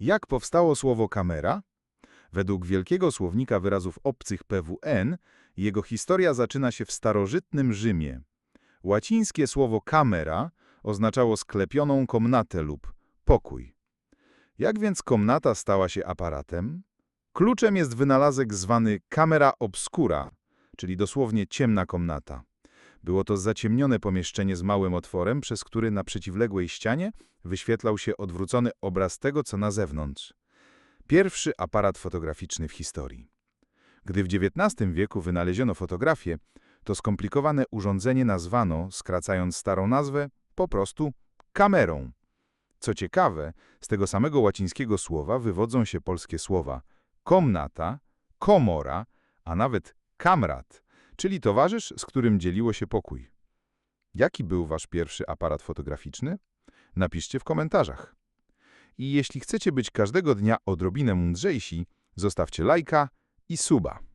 Jak powstało słowo kamera? Według Wielkiego Słownika Wyrazów Obcych PWN, jego historia zaczyna się w starożytnym Rzymie. Łacińskie słowo kamera oznaczało sklepioną komnatę lub pokój. Jak więc komnata stała się aparatem? Kluczem jest wynalazek zwany camera obscura, czyli dosłownie ciemna komnata. Było to zaciemnione pomieszczenie z małym otworem, przez który na przeciwległej ścianie wyświetlał się odwrócony obraz tego, co na zewnątrz. Pierwszy aparat fotograficzny w historii. Gdy w XIX wieku wynaleziono fotografię, to skomplikowane urządzenie nazwano, skracając starą nazwę, po prostu kamerą. Co ciekawe, z tego samego łacińskiego słowa wywodzą się polskie słowa komnata, komora, a nawet kamrat, czyli towarzysz, z którym dzieliło się pokój. Jaki był wasz pierwszy aparat fotograficzny? Napiszcie w komentarzach. I jeśli chcecie być każdego dnia odrobinę mądrzejsi, zostawcie lajka i suba.